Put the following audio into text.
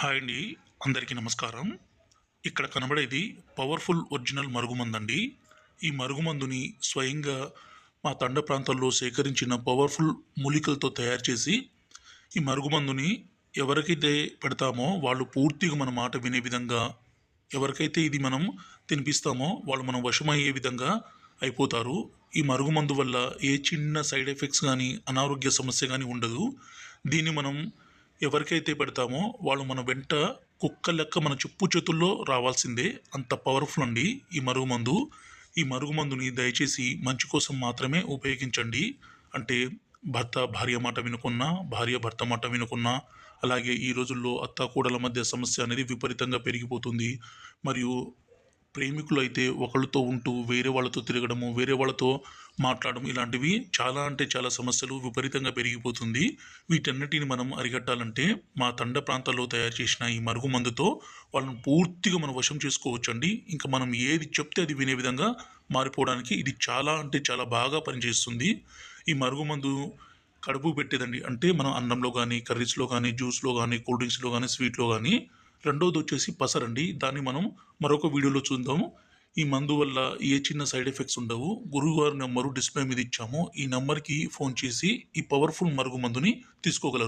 Hi అండి అందరికీ నమస్కారం. ఇక్కడ కనబడేది పవర్ఫుల్ ఒరిజినల్ మరుగుమందండి. ఈ మరుగుమందుని స్వయంగా మా తండ ప్రాంతాల్లో సేకరించిన పవర్ఫుల్ మూలికలతో తయారు చేసి ఈ మరుగుమందుని ఎవరికైతే పెడతామో వాళ్ళు పూర్తిగా మన మాట వినే విధంగా ఎవరికైతే ఇది మనం తినిపిస్తామో వాళ్ళు మనం వశమయ్యే విధంగా అయిపోతారు. ఈ మరుగుమందు వల్ల ఏ చిన్న సైడ్ ఎఫెక్ట్స్ కానీ అనారోగ్య సమస్య కానీ ఉండదు. దీన్ని మనం ఎవరికైతే పెడతామో వాళ్ళు మన వెంట కుక్క లెక్క మన చెప్పు చేతుల్లో రావాల్సిందే. అంత పవర్ఫుల్ అండి ఈ మరుగుమందు. ఈ మరుగుమందుని దయచేసి మంచి కోసం మాత్రమే ఉపయోగించండి. అంటే భర్త భార్య మాట వినుకున్నా భార్య భర్త మాట వినుకున్నా అలాగే ఈ రోజుల్లో అత్త కూడల మధ్య సమస్య అనేది విపరీతంగా పెరిగిపోతుంది. మరియు ప్రేమికులు అయితే ఒకళ్ళతో ఉంటూ వేరే వాళ్ళతో తిరగడము వేరే వాళ్ళతో మాట్లాడడం ఇలాంటివి చాలా అంటే చాలా సమస్యలు విపరీతంగా పెరిగిపోతుంది. వీటన్నిటిని మనం అరికట్టాలంటే మా తండ ప్రాంతాల్లో తయారు చేసిన ఈ మరుగు మందుతో వాళ్ళని పూర్తిగా మనం వశం చేసుకోవచ్చండి. ఇంకా మనం ఏది చెప్తే అది వినే విధంగా మారిపోవడానికి ఇది చాలా అంటే చాలా బాగా పనిచేస్తుంది. ఈ మరుగుమందు కడుపు పెట్టేదండి. అంటే మనం అన్నంలో కానీ కర్రీస్లో కానీ జ్యూస్లో కానీ కూల్ డ్రింక్స్లో కానీ స్వీట్లో కానీ రెండోది వచ్చేసి పసరండి. దాన్ని మనం మరొక వీడియోలో చూద్దాము. ఈ మందు వల్ల ఏ చిన్న సైడ్ ఎఫెక్ట్స్ ఉండవు. గురువుగారి నెంబరు డిస్ప్లే మీద ఇచ్చాము. ఈ నెంబర్కి ఫోన్ చేసి ఈ పవర్ఫుల్ మరుగు మందుని తీసుకోగలరు.